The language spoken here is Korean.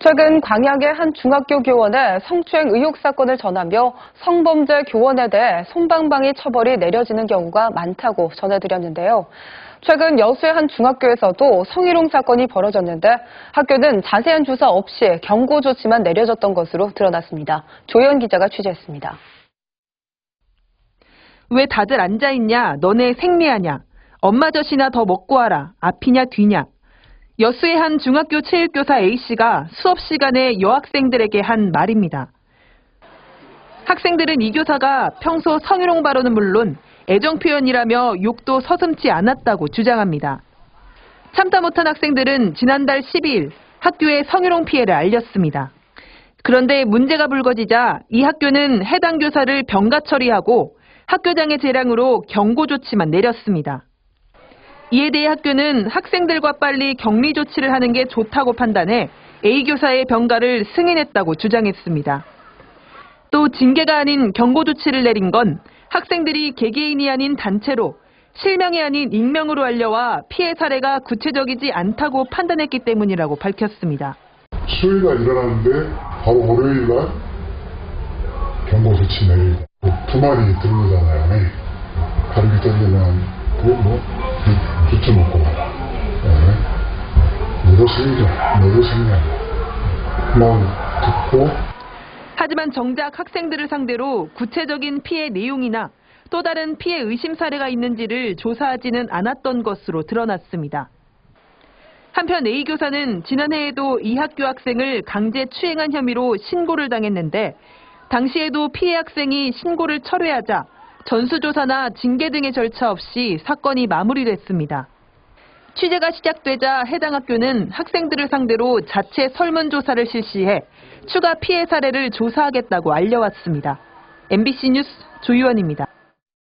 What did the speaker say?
최근 광양의 한 중학교 교원의 성추행 의혹 사건을 전하며 성범죄 교원에 대해 솜방망이 처벌이 내려지는 경우가 많다고 전해드렸는데요. 최근 여수의 한 중학교에서도 성희롱 사건이 벌어졌는데 학교는 자세한 조사 없이 경고 조치만 내려졌던 것으로 드러났습니다. 조현 기자가 취재했습니다. 왜 다들 앉아있냐? 너네 생리하냐? 엄마 젖이나 더 먹고 와라. 앞이냐 뒤냐? 여수의 한 중학교 체육교사 A씨가 수업 시간에 여학생들에게 한 말입니다. 학생들은 이 교사가 평소 성희롱 발언은 물론 애정 표현이라며 욕도 서슴지 않았다고 주장합니다. 참다 못한 학생들은 지난달 12일 학교에 성희롱 피해를 알렸습니다. 그런데 문제가 불거지자 이 학교는 해당 교사를 병가 처리하고 학교장의 재량으로 경고 조치만 내렸습니다. 이에 대해 학교는 학생들과 빨리 격리 조치를 하는 게 좋다고 판단해 A 교사의 병가를 승인했다고 주장했습니다. 또 징계가 아닌 경고 조치를 내린 건 학생들이 개개인이 아닌 단체로 실명이 아닌 익명으로 알려와 피해 사례가 구체적이지 않다고 판단했기 때문이라고 밝혔습니다. 수요일날 일어났는데 바로 월요일날 경고 조치 내리고 두 마리 들어오잖아요. 가르기 떨리면 그뭐 가라. 네. 너도 생겨, 너도 생겨. 그만 듣고 하지만 정작 학생들을 상대로 구체적인 피해 내용이나 또 다른 피해 의심 사례가 있는지를 조사하지는 않았던 것으로 드러났습니다. 한편 A 교사는 지난해에도 이 학교 학생을 강제 추행한 혐의로 신고를 당했는데 당시에도 피해 학생이 신고를 철회하자 전수조사나 징계 등의 절차 없이 사건이 마무리됐습니다. 취재가 시작되자 해당 학교는 학생들을 상대로 자체 설문조사를 실시해 추가 피해 사례를 조사하겠다고 알려왔습니다. MBC 뉴스 조유원입니다.